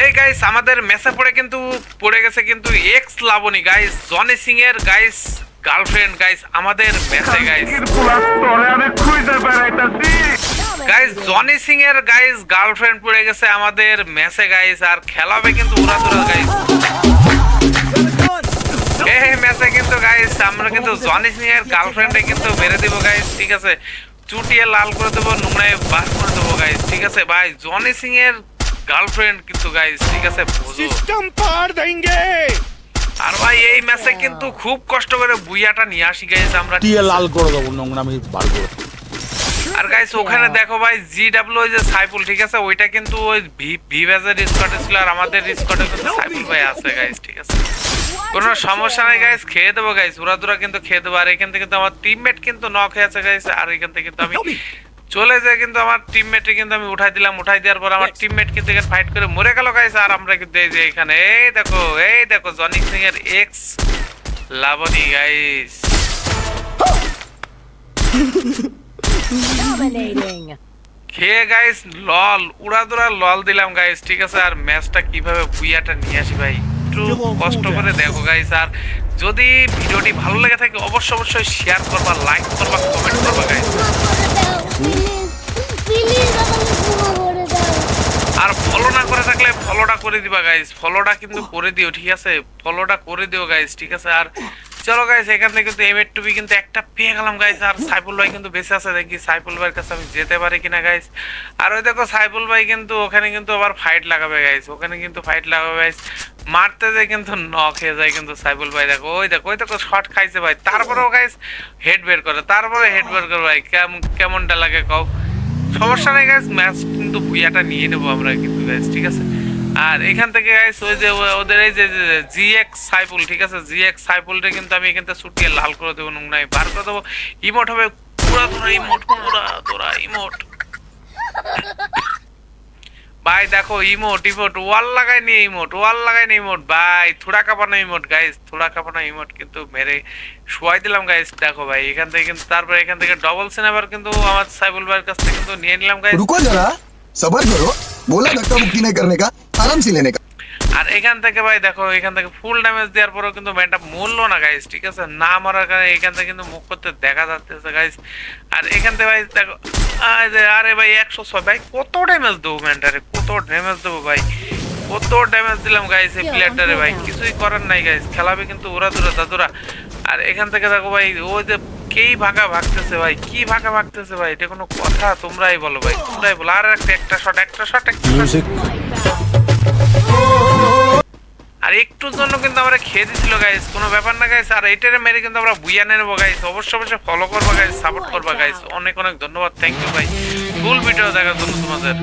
এই গাইস আমাদের মেসে পড়ে কিন্তু, পড়ে গেছে কিন্তু ex Labani. Guys Johnny Singh এর গাইস গার্লফ্রেন্ড গাইস আমাদের মেসে গাইস গাইস জনি সিং এর গাইস গার্লফ্রেন্ড পড়ে গেছে আমাদের মেসে গাইস আর খেলাবে কিন্তু উড়াদুরা গাইস এই ম্যাচে কিন্তু গাইস আমরা কিন্তু জনি সিং এর গার্লফ্রেন্ডে কিন্তু মেরে দিব গাইস ঠিক আছে? চুটিয়ে লাল করে দেবো, নোংরায় বার করে দেবো গাইস ঠিক আছে? ভাই জনি সিং এর গার্লফ্রেন্ড কিন্তু গাইস ঠিক আছে সিস্টেম পার দেंगे আর ভাই এই মেসে কিন্তু খুব কষ্ট করে বুইয়াটা নিয়ে আসি গাইস আমরা টিয়ে লাল করে দেবো নোংরামি বার করে আর গাইস ওখানে দেখো ভাই জি ডাব্লিউ ওই যে সাইফুল ঠিক আছে ওইটা কিন্তু ওই ভি ভিভেজের স্কটে ছিল আর আমাদের স্কটে কিন্তু সাইফুল ভাই আছে গাইস ঠিক আছে। কোন সমস্যা নাই গাইস খেয়ে দেবো গাইস উড়া দুরা কিন্তু খেয়ে দেবো। আর এখান থেকে তো আমার টিমমেট কিন্তু নক হয়ে আছে গাইস আর এখান থেকে তো আমি চলে যায় কিন্তু আমার টিমমেটে কিন্তু আমি উঠাই দিলাম উঠাই দেওয়ার পর আমার টিমমেট কিন্তু এখানে ফাইট করে মরে গেল গাইস আর আমরা কিন্তু এই যে এখানে এই দেখো এই দেখো জনিক সিং এর এক্স লাবণী গাইস. খেয়ে গাইস লল উড়াদুরা লল দিলাম গাইস ঠিক আছে? আর ম্যাচটা কীভাবে বুইয়াটা নিয়ে আসি ভাই? একটু কষ্ট করে দেখো গাইস আর যদি ভিডিওটি ভালো লেগে থাকে অবশ্যই অবশ্যই শেয়ার করবা লাইক করবা কমেন্ট করবা গাইস আর ফলো না করে থাকলে ফলোটা করে দিবা গাইস ফলোটা কিন্তু করে দিও, ঠিক আছে? ফলোটা করে দিও গাইস ঠিক আছে? আর চলো গাইস এখান থেকে কিন্তু এম টুবি কিন্তু একটা পেয়ে গেলাম গাইস আর সাইফুল ভাই কিন্তু বেঁচে আছে, দেখি সাইফুল ভাইয়ের কাছে আমি যেতে পারি কিনা গাইস আর ওই দেখো, সাইফুল ভাই কিন্তু ওখানে কিন্তু আবার ফাইট লাগাবে গাইস ওখানে কিন্তু ফাইট লাগাবে গাইস মারতে যায় কিন্তু নক হয়ে যায় কিন্তু সাইফুল ভাই। দেখো, ওই দেখো ওই দেখো শর্ট খাইছে ভাই। তারপরেও গাইস হেড বের করে, তারপরে হেড বের করে, ভাই। কেমন, কেমনটা লাগে, কও? সমস্যা নেই গাইস ম্যাচ কিন্তু ভুইয়াটা নিয়ে নেব আমরা কিন্তু গাইস ঠিক আছে? আর এখান থেকে গাইস ওই যে ওদের এই যে জি এক্স সাইফুল, ঠিক আছে? জি এক্স সাইফুলটা কিন্তু আমি এখান থেকে ছুটিয়ে লাল করে দেবো নোংরাই বার করে দেবো। ইমোট হবে পুরা তোরা ইমোট পুরা তোরা ইমোট ভাই, দেখো, ইমোট ইমোট, ওয়াল লাগাই নিয়ে ইমোট, ওয়াল লাগাই নিয়ে ইমোট, ভাই, থোড়া কাঁপানো ইমোট গাইজ থোড়া কাঁপানো ইমোট কিন্তু মেরে শুয়াই দিলাম গাইজ দেখো ভাই, এখান থেকে কিন্তু, তারপর এখান থেকে ডবল সিনেমার কিন্তু আমার সাইবুল ভাইয়ের কাছ থেকে কিন্তু নিয়ে নিলাম গাইজ রুকো যারা সবার করো, বলে ডাক্তার মুক্তি নেই করনে কা আরাম সে লেনে কা। আর এখান থেকে ভাই দেখো এখান থেকে ফুল ড্যামেজ দেওয়ার পরেও কিন্তু ম্যানটা মরলো না গাইস ঠিক আছে? না মারার কারণে এখান থেকে কিন্তু মুখ করতে দেখা যাচ্ছে গাইস আর এখান থেকে ভাই দেখো যে, আরে ভাই একশো ছয় ভাই কত ড্যামেজ দেবো ম্যানটারে কত ড্যামেজ দেবো ভাই? কত ড্যামেজ দিলাম গাইস এই প্লেয়ারটারে ভাই? কিছুই করার নাই গাইস খেলাবে কিন্তু ওরা দূরা দাদুরা। আর এখান থেকে দেখো ভাই ওই যে কেই ভাগা ভাগতেছে ভাই? কি ভাগা ভাগতেছে ভাই? এটা কোনো কথা তোমরাই বলো ভাই তোমরাই বলো। আর একটা একটা শট একটা শট একটা আর একটুর জন্য কিন্তু আমরা খেয়ে দিছিল গাইস কোনো ব্যাপার না গাইস আর এটারে মেরে কিন্তু আমরা বুইয়া নেব নেব গাইস অবশ্যই অবশ্যই ফলো করবা গাইস সাপোর্ট করবা গাইস অনেক অনেক ধন্যবাদ। থ্যাংক ইউ ভাই ফুল ভিডিও দেখার জন্য তোমাদের।